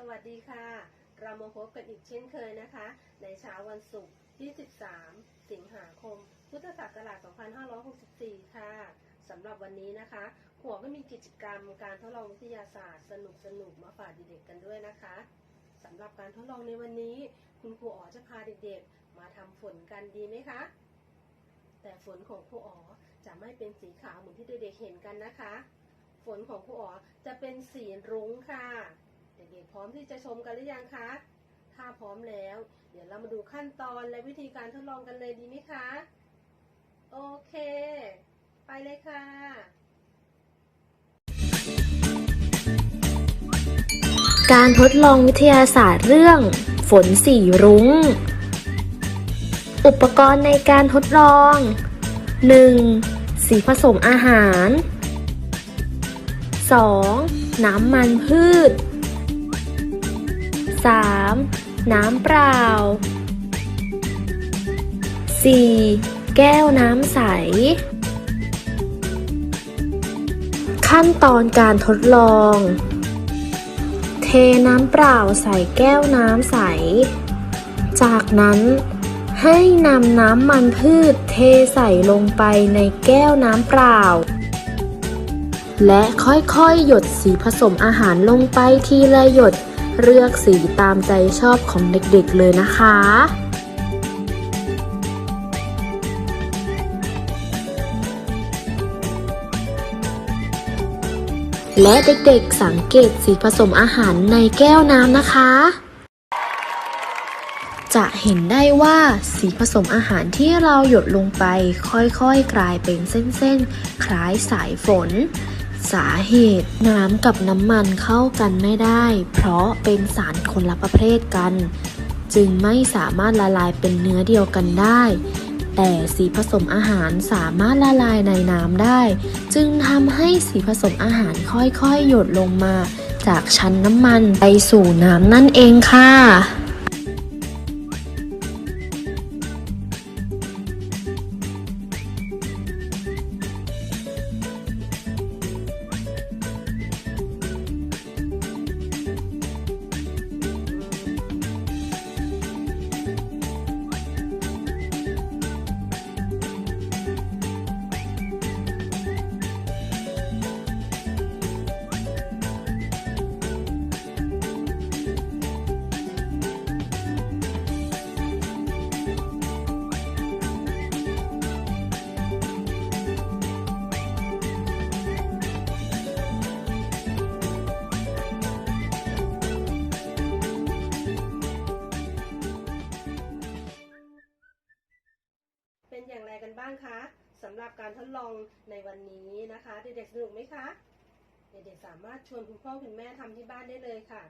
สวัสดีค่ะ เรามาพบกันอีกเช่นเคยนะคะ ในเช้าวันศุกร์ที่ 13 สิงหาคม พุทธศักราช 2564 ค่ะสำหรับวันนี้นะคะหัวก็มีกิจกรรมการทดลองวิทยาศาสตร์ สนุกๆมาฝากเด็กๆกันด้วยนะคะสำหรับการทดลองในวันนี้ คุณครูอ๋อจะพาเด็กๆ มาทำฝนกันดีไหมคะ แต่ฝนของครูอ๋อจะไม่เป็นสีขาวเหมือนที่เด็กๆเห็นกันนะคะ ฝนของครูอ๋อจะเป็นสีรุ้งค่ะ เด็กๆพร้อมที่จะชมกันหรือยังคะ ถ้าพร้อมแล้ว เดี๋ยวเรามาดูขั้นตอนและวิธีการทดลองกันเลยดีไหมคะ โอเค ไปเลยค่ะการทดลองวิทยาศาสตร์เรื่อง ฝนสีรุง้ง อุปกรณ์ในการทดลอง 1. สีผสมอาหาร 2. น้ำมันพืช 3. น้ำเปล่า 4. แก้วน้ำใส ขั้นตอนการทดลอง เทน้ำเปล่าใส่แก้วน้ำใส จากนั้นให้นำน้ำมันพืชเทใส่ลงไปในแก้วน้ำเปล่า และค่อยๆ หยดสีผสมอาหารลงไปทีละหยด เลือกสีตามใจชอบของเด็กๆเลยนะคะ และเด็กๆสังเกตสีผสมอาหารในแก้วน้ำนะคะ จะเห็นได้ว่าสีผสมอาหารที่เราหยดลงไป ค่อยๆกลายเป็นเส้นๆ คล้ายสายฝน สาเหตุ น้ำกับน้ำมันเข้ากันไม่ได้ เพราะเป็นสารคนละประเภทกัน จึงไม่สามารถละลายเป็นเนื้อเดียวกันได้ แต่สีผสมอาหารสามารถละลายในน้ำได้ จึงทำให้สีผสมอาหารค่อยๆ หยดลงมา จากชั้นน้ำมันไปสู่น้ำนั่นเองค่ะ อย่างไรกันบ้างคะสำหรับการทดลองในวันนี้นะคะ เด็กๆสนุกไหมคะ เด็กๆสามารถชวนคุณพ่อคุณแม่ทำที่บ้านได้เลยค่ะ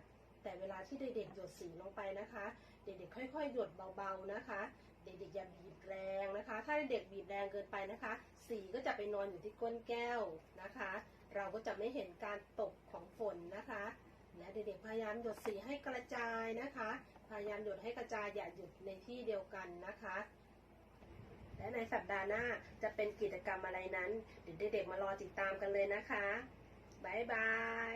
แต่เวลาที่เด็กๆหยดสีลงไปนะคะ เด็กๆค่อยๆหยดเบาๆนะคะ เด็กๆอย่าบีบแรงนะคะ ถ้าเด็กบีบแรงเกินไปนะคะ สีก็จะไปนอนอยู่ที่ก้นแก้วนะคะ เราก็จะไม่เห็นการตกของฝนนะคะและเด็กๆพยายามหยดสีให้กระจายนะคะ พยายามหยดให้กระจายอย่าหยุดในที่เดียวกันนะคะ และในสัปดาห์หน้าจะเป็นกิจกรรมอะไรนั้น เดี๋ยวเด็กๆมารอติดตามกันเลยนะคะ บ๊ายบาย